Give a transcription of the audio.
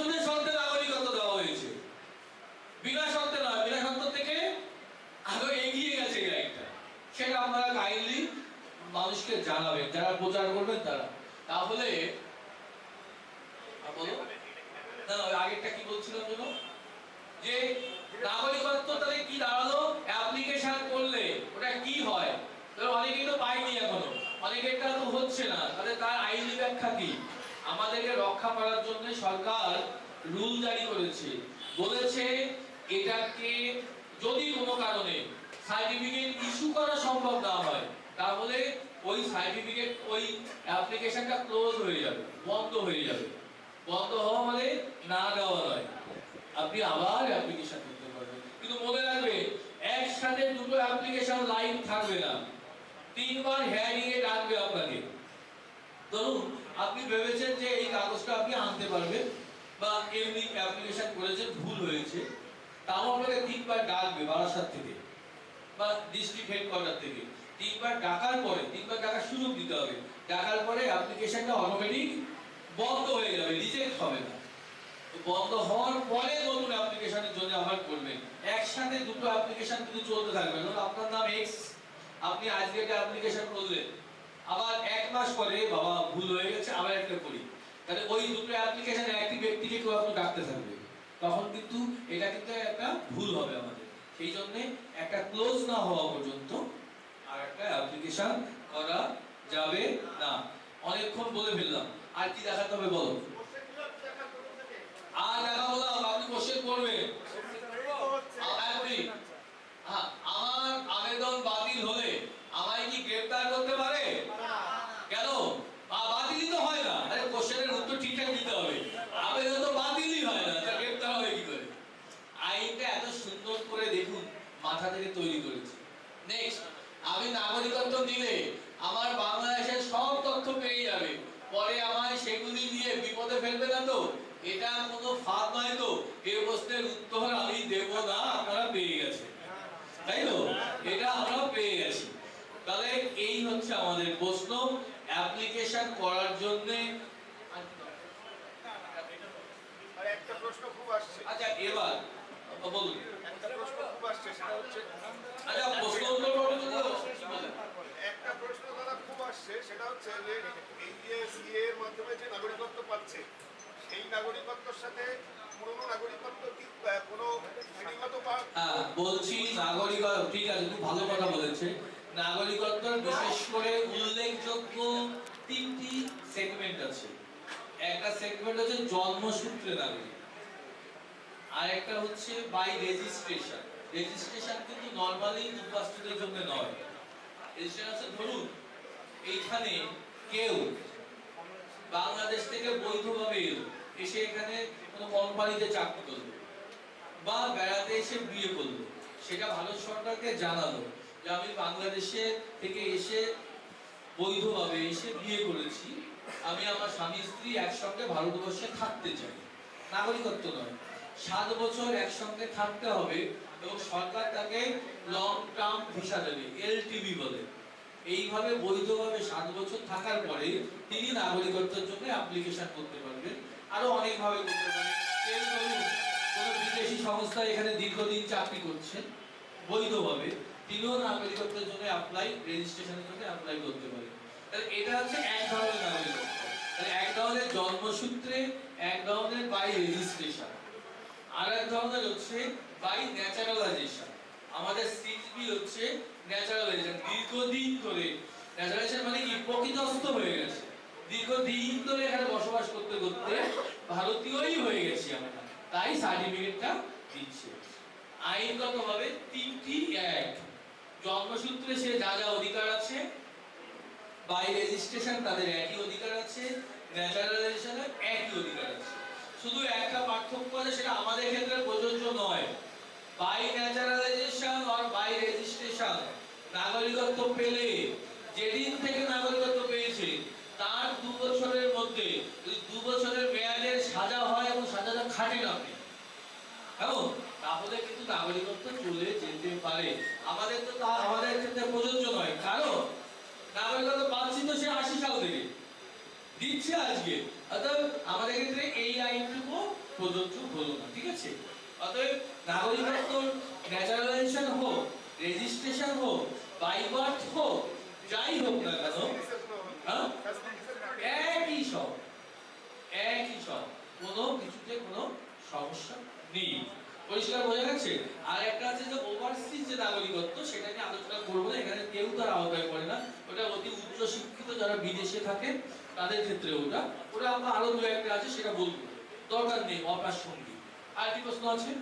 শুনে শর্তে নাগরিকত্ব দেওয়া হয়েছে। বিনা শর্তে নয় বিনা শর্ত থেকে আরও এগিয়ে গেছে আইনটা সেটা আপনারা কাইন্ডলি মানুষকে জানাবেন, যারা প্রচার করবেন তারা। তাহলে আগেরটা কি বলছিলাম যেন যে নাগরিকত্ব তাহলে কি দাঁড়াল? অ্যাপ্লিকেশন করলে ওটা কি হয়? অনেকেই তো পায়নি এখনও। অনেকেরটা তো হচ্ছে না। তাহলে তার আইনি ব্যাখ্যা কি? আমাদেরকে রক্ষা করার জন্য সরকার রুল জারি করেছে। বলেছে, এটাকে যদি কোনো কারণে সার্টিফিকেট ইস্যু করা সম্ভব না হয়, তাহলে ওই সার্টিফিকেট, ওই অ্যাপ্লিকেশনটা ক্লোজ হয়ে যাবে, বন্ধ হয়ে যাবে। বন্ধ হওয়া মানে না দেওয়া নয়। আপনি আবার অ্যাপ্লিকেশন করতে পারবেন। কিন্তু মনে রাখবে, একসাথে দুটো অ্যাপ্লিকেশন লাইন থাকবে না। তিনবার হেয়ারিং এ ডাকবে আপনাকে। ধরুন আপনি ভেবেছেন যে এই কাগজটা আপনি আনতে পারবেন বা এমনি অ্যাপ্লিকেশন করেছেন, ভুল হয়েছে। তাও আপনাকে তিনবার ডাকবে বারাসাত থেকে বা ডিস্ট্রিক্ট হেডকোয়ার্টার থেকে। তিনবার ডাকার পরে, তিনবার ডাকার সুযোগ দিতে হবে। ডাকার পরে অ্যাপ্লিকেশনটা অটোমেটিক বন্ধ হয়ে যাবে রিজেক্ট হবে না। বন্ধ হওয়ার পরে নতুন অ্যাপ্লিকেশনের জন্য আবার করবেন। একসাথে দুটো অ্যাপ্লিকেশন কিন্তু চলতে থাকবে। আপনার নাম এক্স আপনি আজকে একটা অ্যাপ্লিকেশন করলেন আবার এক মাস পরে বাবা ভুল হয়ে গেছে, আবার একটা করি। তাহলে ওই দুটো অ্যাপ্লিকেশন একই ব্যক্তিকে কেউ একটু ডাকতে থাকবে। তখন কিন্তু এটা কিন্তু একটা ভুল হবে আমাদের। সেই জন্য একটা ক্লোজ না হওয়া পর্যন্ত আর একটা অ্যাপ্লিকেশন করা যাবে না। অনেকক্ষণ বলে ফেললাম। আর কি দেখাতে হবে বলো? আর দেখা বললাম আপনি কোশ্চেন করবেন আমার আবেদন বাতিল হলে আমায় কি গ্রেফতার করতে পারে কেন আ, বাতিলই তো হয় না আরে কোশ্চেনের উত্তর ঠিকঠাক দিতে হবে আবেদন তো বাতিলই হয় না তা গ্রেফতার হবে কি করে আইনটা এত সুন্দর করে দেখুন মাথা থেকে তৈরি করেছে। নেক্সট আমি নাগরিকত্ব দিলে আমার বাংলাদেশের সব তথ্য পেয়ে যাবে। পরে আমায় সেগুলি দিয়ে বিপদে ফেলবে না তো? এটা কোনো ফাঁদ নয় তো? এই প্রশ্নের উত্তর আমি দেব না আপনারা পেয়ে গেছেন। তাই তো? এটা আমরা পেয়ে গেছি। তাহলে এই হচ্ছে আমাদের প্রশ্ন। অ্যাপ্লিকেশন করার জন্য একটা প্রশ্ন খুব আসছে। আচ্ছা এবার বলুন। একটা প্রশ্ন খুব আসছে সেটা হচ্ছে আচ্ছা প্রশ্ন উত্তর করবেন তো কি বলেন? একটা প্রশ্ন দাদা খুব আসছে সেটা হচ্ছে যে এর মাধ্যমে যে নাগরিকত্ব পাচ্ছে, সেই নাগরিকত্বের সাথে পুরনো নাগরিকত্ব কি কোনো শ্রেণীগত হ্যাঁ বলছি নাগরিকত্ব, ঠিক আছে, খুব ভালো কথা বলেছে। নাগরিকত্ব বিশেষ করে উল্লেখযোগ্য তিনটি সেগমেন্ট আছে। একটা সেগমেন্ট হচ্ছে জন্মসূত্রে নাগরিক। আর একটা হচ্ছে বাই রেজিস্ট্রেশন রেজিস্ট্রেশন কিন্তু নরমালি উপস্থিতের জন্য নয়। রেজিস্ট্রেশন আছে, ধরুন এইখানে কেউ বাংলাদেশ থেকে বৈধভাবে এসে এখানে কোনো কোম্পানিতে চাকরি করল বা বেড়াতে এসে বিয়ে করল, সেটা ভারত সরকারকে জানালো যে আমি বাংলাদেশে থেকে এসে বৈধভাবে এসে বিয়ে করেছি, আমি আমার স্বামী স্ত্রী একসঙ্গে ভারতবর্ষে থাকতে চাই। নাগরিকত্ব নয়, সাত বছর একসঙ্গে থাকতে হবে এবং সরকার তাকে লং টার্ম ভিসা দেবে এলটিভি বলে। এইভাবে বৈধভাবে সাত বছর থাকার পরে তিনি নাগরিকত্বের জন্য অ্যাপ্লিকেশন করতে পারবেন। আরও অনেকভাবে করতে ধরুন কোনো বিদেশি সংস্থা এখানে দীর্ঘদিন চাকরি করছেন বৈধভাবে তিনিও নাগরিকত্বের জন্য অ্যাপ্লাই রেজিস্ট্রেশনের জন্য অ্যাপ্লাই করতে পারেন। তাহলে এটা হচ্ছে এক ধরনের নাগরিকত্ব। তাহলে এক ধরনের জন্মসূত্রে, এক ধরনের বাই রেজিস্ট্রেশন আর এক ধরনের হচ্ছে বাই ন্যাচারালাইজেশন আমাদের সিক্সবি হচ্ছে ন্যাচারালাইজেশন দীর্ঘদিন ধরে ন্যাচারালাইজেশন মানে কি? প্রকৃতস্থ হয়ে গেছে। দীর্ঘদিন ধরে এখানে বসবাস করতে করতে ভারতীয়ই হয়ে গেছি আমরা। তাই সার্টিফিকেটটা দিচ্ছে। আইনগতভাবে তিনটি এক জন্মসূত্রে সে যা যা অধিকার আছে বাই রেজিস্ট্রেশন তাদের একই অধিকার আছে ন্যাচারালাইজেশনের একই অধিকার আছে। শুধু একটা পার্থক্য আছে, সেটা আমাদের ক্ষেত্রে প্রযোজ্য নয় বাই ন্যাচারালাইজেশন আর বাই রেজিস্ট্রেশন নাগরিকত্ব পেলে যেদিন থেকে নাগরিকত্ব পেয়েছে, তার দু বছরের মধ্যে যদি দু বছরের মেয়াদের সাজা হয় এবং সাজাটা খাটেন আপনি কেমন তাহলে কিন্তু নাগরিকত্ব চলে যেতে পারে। আমাদের তো তা আমাদের ক্ষেত্রে প্রযোজ্য নয়। কারণ নাগরিকত্ব পাচ্ছি তো সে আশি সাল থেকে। দিচ্ছে আজকে। অর্থাৎ আমাদের ক্ষেত্রে এই আইনটুকু প্রযোজ্য হলো না, ঠিক আছে? অতএব নাগরিকত্ব ন্যাচারালাইজেশন হোক, রেজিস্ট্রেশন হোক বাইবার্থ হোক যাই হোক না কেন হ্যাঁ? একই সব একই সব, কোনো কিছুতে কোনো সমস্যা নেই। পরিষ্কার বোঝা গেছে? আর একটা আছে যে ওভারসিজ যে নাগরিকত্ব, সেটা নিয়ে আলোচনা করব না, এখানে কেউ তার আওতায় পড়ে না। ওটা অতি উচ্চ শিক্ষিত যারা বিদেশে থাকে, তাদের ক্ষেত্রে ওটা। ওটা আমরা আরও দু একটা আছে, সেটা বলব। দরকার নেই, অপ্রাসঙ্গিক। আর কি প্রশ্ন আছে?